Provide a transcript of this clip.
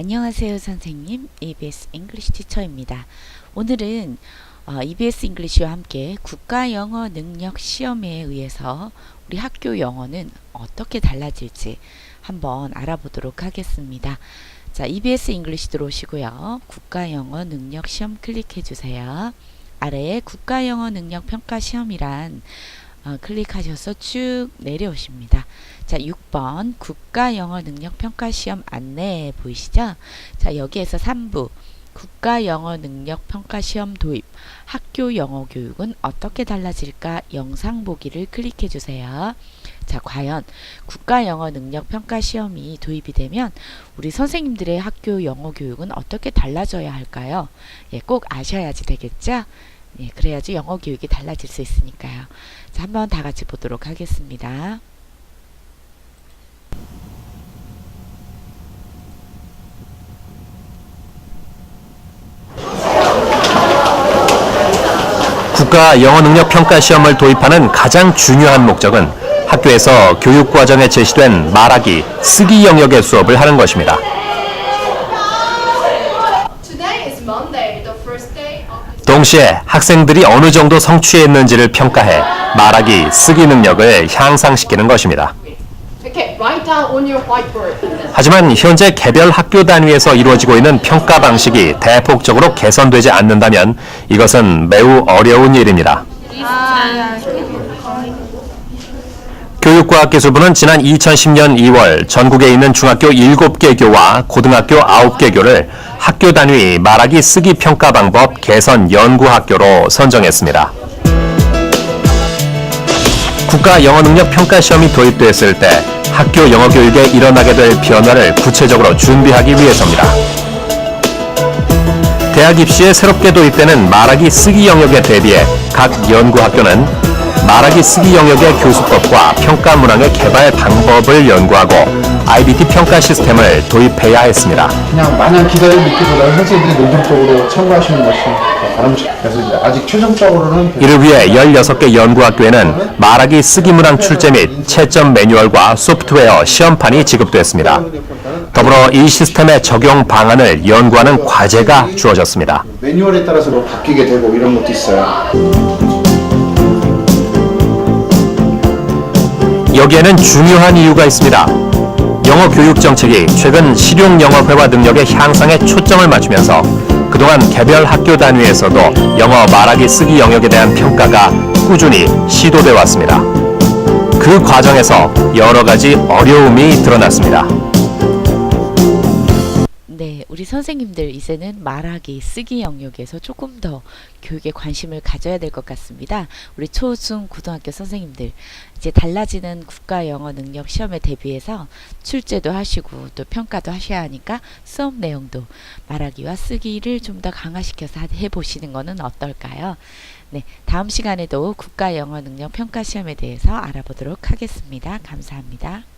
안녕하세요 선생님 EBS 잉글리시 티처입니다. 오늘은 어, EBS 잉글리시와 함께 국가 영어 능력 시험에 의해서 우리 학교 영어는 어떻게 달라질지 한번 알아보도록 하겠습니다. 자, EBS 잉글리시 들어오시고요. 국가 영어 능력 시험 클릭해 주세요. 아래에 국가 영어 능력 평가 시험이란 어, 클릭하셔서 쭉 내려오십니다. 자, 6번 국가 영어 능력 평가 시험 안내 보이시죠? 자, 여기에서 3부 국가 영어 능력 평가 시험 도입 학교 영어 교육은 어떻게 달라질까 영상 보기를 클릭해 주세요. 자, 과연 국가 영어 능력 평가 시험이 도입이 되면 우리 선생님들의 학교 영어 교육은 어떻게 달라져야 할까요? 예, 꼭 아셔야지 되겠죠? 예, 그래야지 영어 교육이 달라질 수 있으니까요. 자, 한번 다 같이 보도록 하겠습니다. 국가 영어 능력 평가 시험을 도입하는 가장 중요한 목적은 학교에서 교육 과정에 제시된 말하기, 쓰기 영역의 수업을 하는 것입니다. 동시에 학생들이 어느 정도 성취했는지를 평가해 말하기, 쓰기 능력을 향상시키는 것입니다. week. Okay, write down on your whiteboard. 하지만 현재 개별 학교 단위에서 이루어지고 있는 평가 방식이 대폭적으로 개선되지 않는다면 이것은 매우 어려운 일입니다. 교육과학기술부는 지난 2010년 2월 전국에 있는 중학교 7개 교와 고등학교 9개 교를 학교 단위 말하기 쓰기 평가 방법 개선 연구 학교로 선정했습니다. 국가 영어 능력 평가 시험이 도입됐을 때 학교 영어 교육에 일어나게 될 변화를 구체적으로 준비하기 위해서입니다. 대학 입시에 새롭게 도입되는 말하기 쓰기 영역에 대비해 각 연구 학교는 말하기 쓰기 영역의 교수법과 평가 문항의 개발 방법을 연구하고 IBT 평가 시스템을 도입해야 했습니다. 그냥 마냥 기다리는 느낌보다는 선생님들이 논술적으로 참고하시는 것이 이제 아직 최종적으로는 이를 위해 16개 연구학교에는 말하기 쓰기 문항 출제 및 채점 매뉴얼과 소프트웨어 시험판이 지급됐습니다. 더불어 이 시스템의 적용 방안을 연구하는 과제가 주어졌습니다. 매뉴얼에 따라서 뭐 바뀌게 되고 이런 것도 있어요. 여기에는 중요한 이유가 있습니다. 영어 교육 정책이 최근 실용 영어 회화 능력의 향상에 초점을 맞추면서 그동안 개별 학교 단위에서도 영어 말하기 쓰기 영역에 대한 평가가 꾸준히 시도돼 왔습니다. 그 과정에서 여러 가지 어려움이 드러났습니다. 선생님들 이제는 말하기, 쓰기 영역에서 조금 더 교육에 관심을 가져야 될 것 같습니다. 우리 초, 중, 고등학교 선생님들 이제 달라지는 국가 영어 능력 시험에 대비해서 출제도 하시고 또 평가도 하셔야 하니까 수업 내용도 말하기와 쓰기를 좀 더 강화시켜서 해보시는 것은 어떨까요? 네, 다음 시간에도 국가 영어 능력 평가 시험에 대해서 알아보도록 하겠습니다. 감사합니다.